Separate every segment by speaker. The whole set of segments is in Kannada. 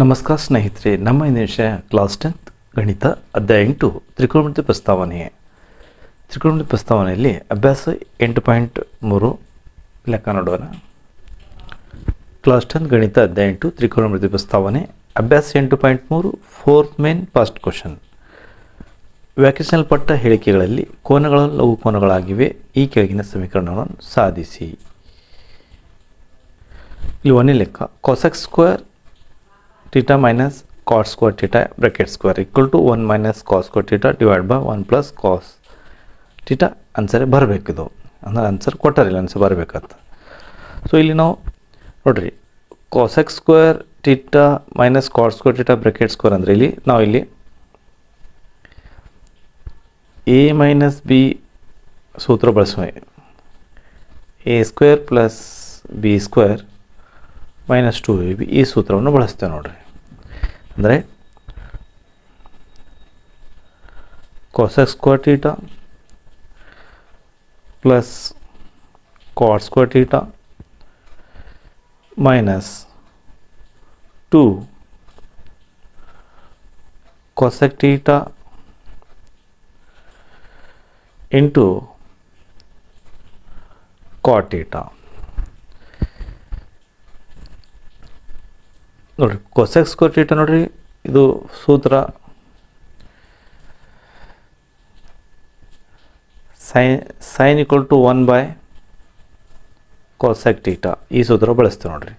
Speaker 1: ನಮಸ್ಕಾರ ಸ್ನೇಹಿತರೆ, ನಮ್ಮ ಇಂದಿನ ವಿಷಯ ಕ್ಲಾಸ್ ಟೆಂತ್ ಗಣಿತ ಅಧ್ಯಾಯ ಎಂಟು ತ್ರಿಕೋಣಮಿತಿ ಪ್ರಸ್ತಾವನೆ ತ್ರಿಕೋಣಮಿತಿ ಪ್ರಸ್ತಾವನೆಯಲ್ಲಿ ಅಭ್ಯಾಸ ಎಂಟು ಪಾಯಿಂಟ್ ಮೂರು ಲೆಕ್ಕ ನೋಡೋಣ. ಕ್ಲಾಸ್ ಟೆಂತ್ ಗಣಿತ ಅಧ್ಯಾಯ ಎಂಟು ತ್ರಿಕೋಣಮಿತಿ ಪ್ರಸ್ತಾವನೆ, ಅಭ್ಯಾಸ ಎಂಟು ಪಾಯಿಂಟ್ ಮೂರು ಫೋರ್ತ್ ಮೇನ್ ಫಸ್ಟ್ ಕ್ವಶನ್ ವ್ಯಾಖ್ಯಾನಿಸಲ್ಪಟ್ಟ ಹೇಳಿಕೆಗಳಲ್ಲಿ ಕೋನಗಳು ಲಘು ಕೋನಗಳಾಗಿವೆ, ಈ ಕೆಳಗಿನ ಸಮೀಕರಣಗಳನ್ನು ಸಾಧಿಸಿ. ಇಲ್ಲಿ ಒಂದೇ ಲೆಕ್ಕ cosec square theta minus cos square theta, bracket square equal to 1 minus cos square theta divided by 1 plus cos theta. Answer ಬರಬೇಕು ಇದು. ಅಂದ್ರೆ ಆನ್ಸರ್ ಕೊಟ್ಟಾರಿಲ್ಲ ಆನ್ಸರ್ ಬರಬೇಕಂತ. ಸೊ ಇಲ್ಲಿ ನಾವು ನೋಡಿರಿ cosec square theta minus cot square theta bracket square ಅಂದರೆ ಇಲ್ಲಿ ನಾವು ಇಲ್ಲಿ ಎ ಮೈನಸ್ ಬಿ ಸೂತ್ರ ಬಳಸುವ. A square plus B square minus two A B ಈ ಸೂತ್ರವನ್ನು ಬಳಸ್ತೇವೆ ನೋಡ್ರಿ. ಅಂದರೆ cosec square theta plus cot square theta minus two cosec theta into cot theta ನೋಡಿರಿ ಕೊಸೆಕ್ ಸ್ಕ್ವೇರ್ ಟೀಟಾ ನೋಡಿರಿ, ಇದು ಸೂತ್ರ. Sine sine equal to one by cosec theta ಈ ಸೂತ್ರ ಬಳಸ್ತೀವಿ ನೋಡಿರಿ.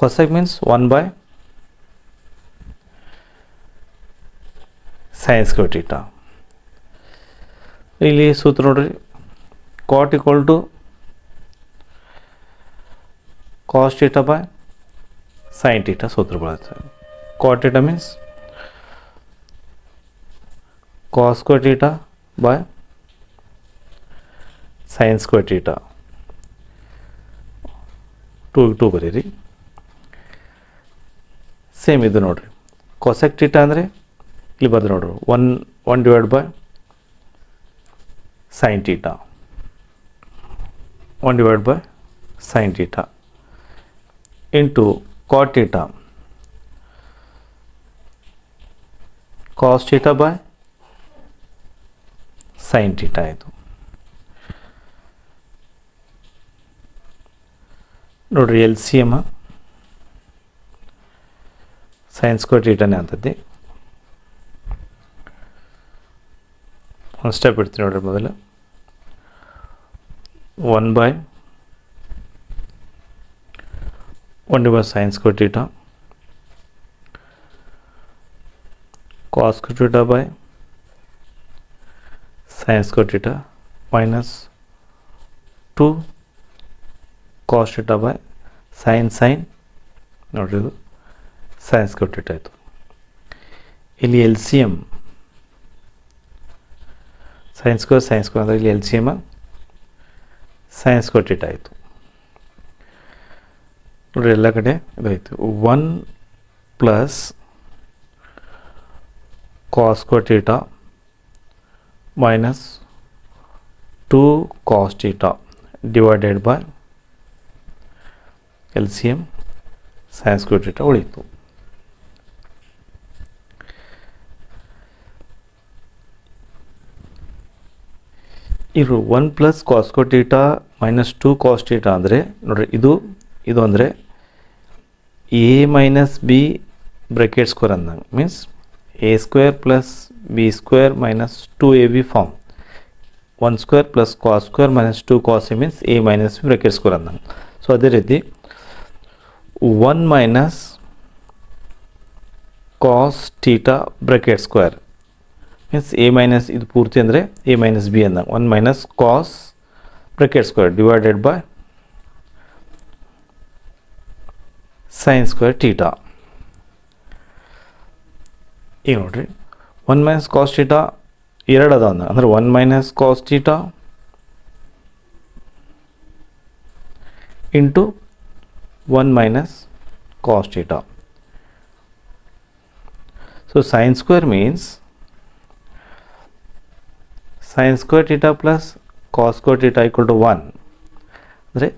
Speaker 1: Cosec means one by sine square theta ಇಲ್ಲಿ ಸೂತ್ರ ನೋಡ್ರಿ cot equal to cos theta by sine theta ಸೂತ್ರ ಬಳಸ್ತೇವೆ cot theta means cos square theta by sine square theta two two ಬರೀರಿ ಸೇಮ್ ಇದು ನೋಡ್ರಿ ಕೊಸೆಕ್ ಟೀಟಾ ಅಂದರೆ ಇಲ್ಲಿ ಬರ್ದು ನೋಡ್ರಿ one one divide by sine theta one divide by sine theta into cot theta cos theta by sin theta ಇದು ನೋಡ್ರಿ L C M sine square ಟೀಟಾನೇ ಅಂತದ್ದೆ ಒಂದು ಸ್ಟೆಪ್ ಇಡ್ತೀನಿ ನೋಡ್ರಿ ಮೊದಲು one by 1 divided by sin square theta cos square theta by sin square theta minus 2 cos theta by sin sin ನೋಡ್ರಿ ಇದು ಸೈನ್ ಸ್ಕ್ವೇರ್ ಥೀಟಾ ಆಯಿತು ಇಲ್ಲಿ L C M sine square sine square ಅಂದರೆ ಇಲ್ಲಿ L C M sine square theta ಆಯಿತು ನೋಡ್ರಿ ಎಲ್ಲ ಕಡೆ ಇದಾಯಿತು. One plus cos square theta minus two cos theta divided by L C M sine square theta ಉಳೀತು ಇರು one plus cos square theta minus two cos theta ಅಂದರೆ, ನೋಡ್ರಿ ಇದು ಇದು ಅಂದರೆ A minus B bracket square ಅಂದಂಗೆ. Means A square plus B square minus two A B form one square plus cos square minus two cos A means A minus B bracket square ಅಂದಂಗೆ. ಸೊ ಅದೇ ರೀತಿ one minus cos theta bracket square means A minus ಇದು ಪೂರ್ತಿ ಅಂದರೆ ಎ ಮೈನಸ್ ಬಿ ಅಂದಂಗೆ. One minus cos bracket square divided by sine square theta ಈಗ ನೋಡ್ರಿ ಒನ್ ಮೈನಸ್ ಕಾಸ್ ಟೀಟಾ ಎರಡು ಅದ ಅಂದ ಅಂದ್ರೆ one minus cos theta into one minus cos theta so sine square means sine square theta plus cos square theta equal to one ಅಂದರೆ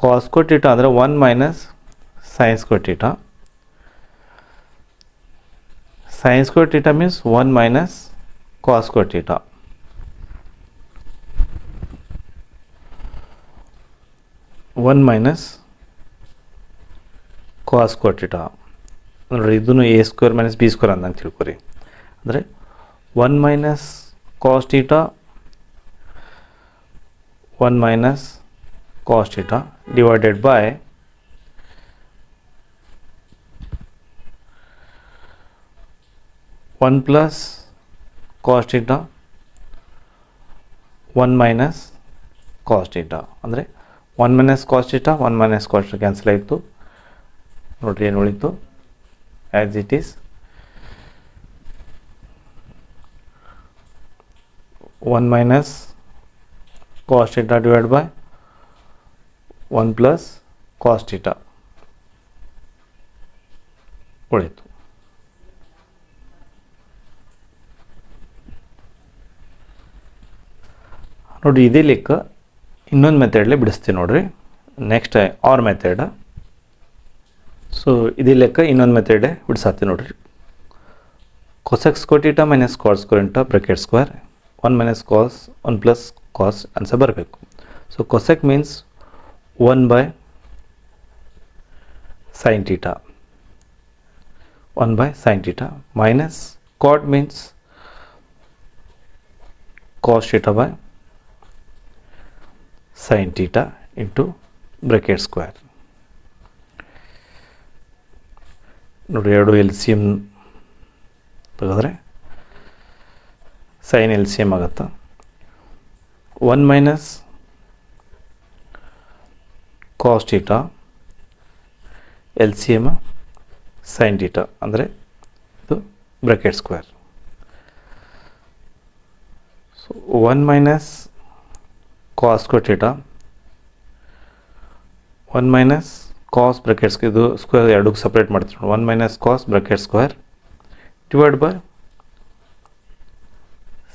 Speaker 1: ಕಾಸ್ಕೋ ಟೀಟಾ ಅಂದರೆ one minus sine square theta sine square theta means one minus cos square theta one minus cos square theta ನೋಡ್ರಿ ಇದನ್ನು A square minus B square ಅಂದಂಗೆ ತಿಳ್ಕೊರಿ ಅಂದರೆ one minus cos theta one minus cos theta divided by one plus cos theta one minus cos theta ಅಂದರೆ one minus cos theta one minus theta cancel ಆಯಿತು. ನೋಡಿರಿ ಏನು ಉಳಿತು? As it is one minus cos theta divide by one plus cos theta ಉಳಿತು. ನೋಡಿ ಇದೇ ಲೆಕ್ಕ. ಇನ್ನೊಂದು ಮೆಥಡ್ಲೆ ಬಿಡಿಸ್ತೀವಿ ನೋಡಿರಿ. ನೆಕ್ಸ್ಟ್ ಆರ್ ಮೆಥಡ್ ಸೊ ಇದೇ ಲೆಕ್ಕ ಇನ್ನೊಂದು ಮೆಥಡ್ ಬಿಡಿಸಾತ್ತೀವಿ ನೋಡಿರಿ. Cosec square theta minus cos into bracket square one minus cos one plus cos answer ಬರಬೇಕು. So cosec means one by sine theta one by sine theta minus cot means cos theta by sine theta into bracket square ನೋಡಿ ಎರಡು ಎಲ್ ಸಿ ಎಂ ತೆಗೆದ್ರೆ ಸೈನ್ ಎಲ್ ಸಿ ಎಂ ಆಗುತ್ತೆ. One minus cos theta L C M sine theta ಅಂದರೆ ಇದು bracket square so one minus cos square one minus cos brackets ಇದು ಸ್ಕ್ವೇರ್ ಎರಡಕ್ಕೆ ಸಪ್ರೇಟ್ ಮಾಡ್ತೀವಿ ನೋಡಿ. One minus cos bracket square divide by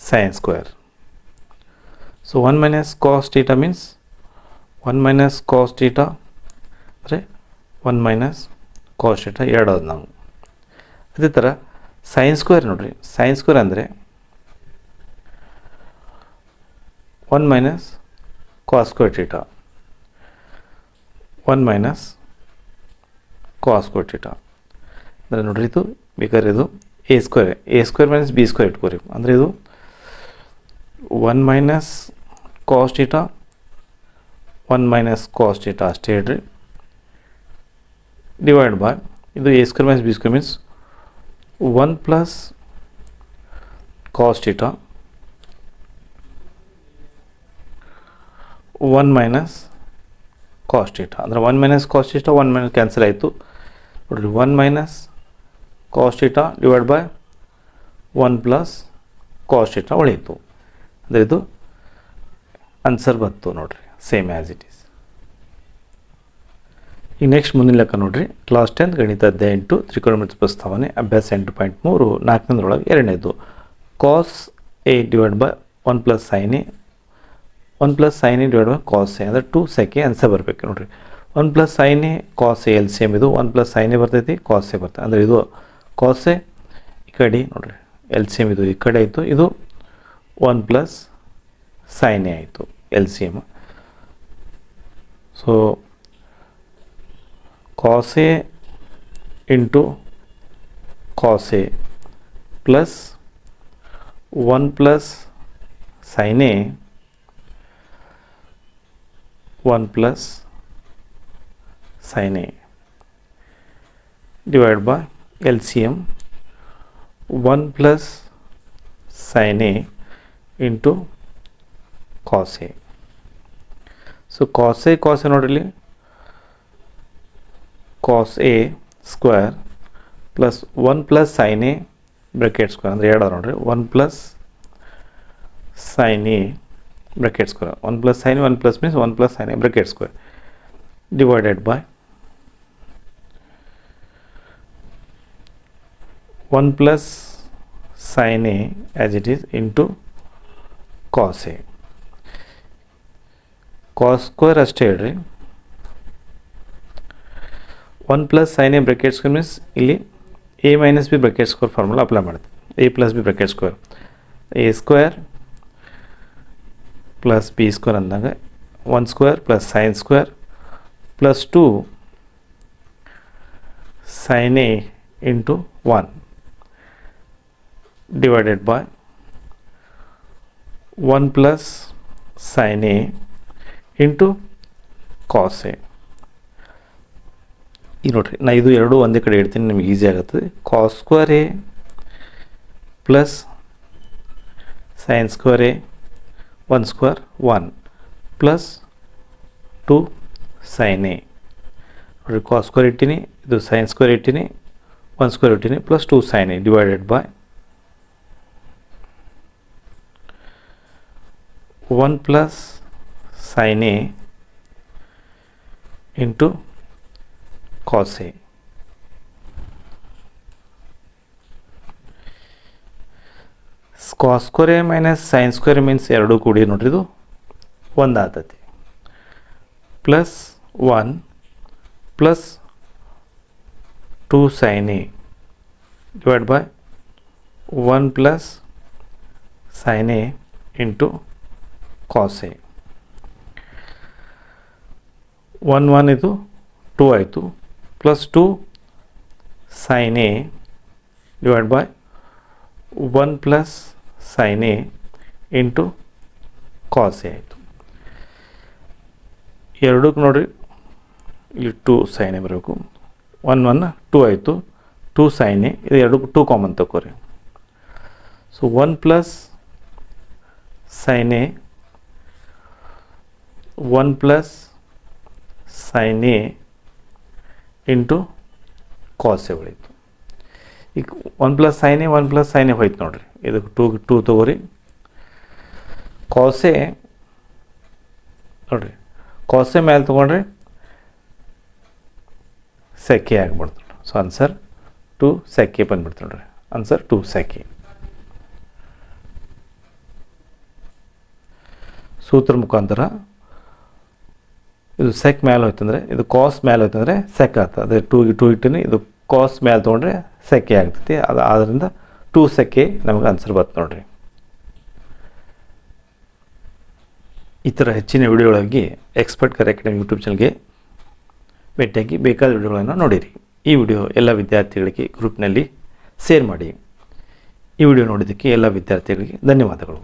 Speaker 1: sine square so one minus cos theta means one minus cos theta ಅಂದರೆ ಒನ್ ಮೈನಸ್ ಕಾಸ್ ಟೀಟಾ ಅದು ನಾವು. ಅದೇ ಥರ ಸೈನ್ ಸ್ಕ್ವೇರ್ ನೋಡಿರಿ. ಸೈನ್ ಸ್ಕ್ವೇರ್ ಅಂದರೆ one minus cos square theta one minus cos square theta ಅಂದರೆ ನೋಡ್ರಿ ಇದು ಬೇಕಾದ್ರೆ ಇದು A square A square minus B square ಇಟ್ಕೋರಿ. ಅಂದರೆ ಇದು one minus cos theta one minus cos theta ಅಷ್ಟೇ ಹೇಳ್ರಿ. ಡಿವೈಡ್ ಬೈ ಇದು A square minus B square means one plus cos theta one minus cos theta ಅಂದರೆ ಒನ್ ಮೈನಸ್ ಕಾಸ್ಟ್ ಇಷ್ಟ ಒನ್ ಮೈನಸ್ ಕ್ಯಾನ್ಸಲ್ ಆಯಿತು. ನೋಡಿರಿ one minus cos theta divide by one plus cos theta ಉಳಿಯಿತು. ಅಂದರೆ ಇದು ಆನ್ಸರ್ ಬಂತು ನೋಡಿರಿ ಸೇಮ್ ಆ್ಯಸ್ ಇಟ್ ಈಸ್ ಈಗ ನೆಕ್ಸ್ಟ್ ಮುಂದಿನ ಲೆಕ್ಕ ನೋಡಿರಿ ಕ್ಲಾಸ್ ಟೆಂತ್ ಗಣಿತ ಅಧ್ಯಾಯ ಎಂಟು ಪ್ರಸ್ತಾವನೆ, ಅಭ್ಯಾಸ ಎಂಟು ಪಾಯಿಂಟ್ ಮೂರು ನಾಲ್ಕನೇದ್ರೊಳಗೆ ಎರಡನೇದು. Cos A divide by one plus sine A one plus sine A divide by cos A ಅಂದರೆ ಟು ಸೆಕೆ ಆನ್ಸರ್ ಬರಬೇಕು ನೋಡಿರಿ. One plus sine A cos A L same ಇದು ಒನ್ ಪ್ಲಸ್ ಸೈನ್ ಎ ಬರ್ತೈತಿ ಕಾಸ್ ಎ ಬರ್ತದೆ ಅಂದರೆ ಇದು ಕಾಸ್ ಎ ಈ ಕಡೆ ನೋಡಿರಿ ಎಲ್ ಸಿ ಎಂ ಇದು ಈ ಕಡೆ ಆಯಿತು. ಇದು ಒನ್ ಪ್ಲಸ್ ಸೈನ್ ಎ ಆಯಿತು L C M so cos A into cos A plus one plus sine A one plus sine A divide by L C M one plus sine A into cos A so cos A cos A ನೋಡಿರಿ cos A square plus one plus sine A bracket square ಅಂದರೆ ಎರಡು ನೋಡ್ರಿ one plus sine A bracket square one plus sine one plus means one plus sine A bracket square divided by one plus sine A as it is into cos A cos square ಅಷ್ಟೇ ಹೇಳ್ರಿ one plus sine A bracket square means ಇಲ್ಲಿ A minus B bracket square formula apply ಮಾಡ್ತೀವಿ A plus B bracket square A square plus B square ಅಂದಾಗ one square plus sine square plus two sine A into one divided by 1 plus sin A into cos A. ಈಗ ನೋಡ್ರಿ, ನಾ ಇದು ಎರಡು ಒಂದೇ ಕಡೆ ಇಡ್ತೀನಿ, ನಿಮ್ಗೆ ಈಸಿ ಆಗುತ್ತೆ cos square A plus sine square A one square one plus two sine A ನೋಡ್ರಿ ಕಾಸ್ ಸ್ಕ್ವೇರ್ ಇಟ್ಟಿನಿ ಇದು ಸೈನ್ ಸ್ಕ್ವೇರ್ ಇಟ್ಟಿನಿ ಒನ್ ಸ್ಕ್ವೇರ್ ಇಟ್ಟಿನಿ plus two sine A divided by 1 plus sin A into cos A. Cos square minus sine square means ಎರಡೂ ಕೂಡಿ ನೋಡ್ರಿ ಇದು ಒಂದು ಆಗ್ತೈತಿ plus one plus two sine A divide by one plus sine A into cos A one one ಇದು ಟೂ ಆಯಿತು. Plus two sine A divide by one plus sine A into cos A ಆಯಿತು. ಎರಡಕ್ಕೆ ನೋಡಿರಿ, ಇಲ್ಲಿ ಟೂ ಸೈನ್ ಎ ಬರಬೇಕು. ಒನ್ ಒನ್ ಟೂ ಆಯಿತು. ಟೂ ಸೈನ್ ಎ ಇದು ಎರಡಕ್ಕೂ ಟೂ ಕಾಮನ್ ತಗೋರಿ so one plus sine A one plus sine A into cos A ಉಳಿತು ಈಗ ಒನ್ ಪ್ಲಸ್ ಸೈನೇ ಒನ್ ಪ್ಲಸ್ ಸೈನೇ ಹೋಯ್ತು ನೋಡಿರಿ. ಇದಕ್ಕೆ ಟೂ ಟೂ ತೊಗೋರಿ. ಕಾಸೆ ನೋಡ್ರಿ. ಕಾಸೆ ಮೇಲೆ ತೊಗೊಂಡ್ರೆ ಸೆಕೆ ಆಗಿಬಿಡ್ತು ಸೊ ಆನ್ಸರ್ ಟು ಸೆಕೆ ಬಂದ್ಬಿಡ್ತು ನೋಡ್ರಿ. ಆನ್ಸರ್ ಟು ಸೆಕೆ ಸೂತ್ರ ಮುಖಾಂತರ ಇದು ಸೆಕ್ ಮೇಲೆ ಹೋಯ್ತಂದ್ರೆ, ಇದು ಕಾಸ್ ಮೇಲೆ ಹೋಯ್ತಂದ್ರೆ ಸೆಕ್ ಆಗ್ತದೆ. ಅದೇ ಟೂ ಟೂ ಇಟ್ಟಿನಿ, ಇದು ಕಾಸ್ ಮೇಲೆ ತೊಗೊಂಡ್ರೆ ಸೆಕೆ ಆಗ್ತೈತಿ. ಅದು ಆದ್ದರಿಂದ ಟೂ ಸೆಕೆ ನಮಗೆ ಆನ್ಸರ್ ಬರ್ತದೆ ನೋಡ್ರಿ. ಈ ಥರ ಹೆಚ್ಚಿನ ವಿಡಿಯೋಗಳಿಗೆ ಎಕ್ಸ್ಪರ್ಟ್ ಕರೆ ಅಕಾಡೆಮಿ ಯೂಟ್ಯೂಬ್ ಚಾನಲ್ಗೆ ಭೇಟಿಯಾಗಿ ಬೇಕಾದ ವಿಡಿಯೋಗಳನ್ನು ನೋಡಿರಿ. ಈ ವಿಡಿಯೋ ಎಲ್ಲ ವಿದ್ಯಾರ್ಥಿಗಳಿಗೆ ಗ್ರೂಪ್ನಲ್ಲಿ ಶೇರ್ ಮಾಡಿ. ಈ ವಿಡಿಯೋ ನೋಡಿದ್ದಕ್ಕೆ ಎಲ್ಲ ವಿದ್ಯಾರ್ಥಿಗಳಿಗೆ ಧನ್ಯವಾದಗಳು.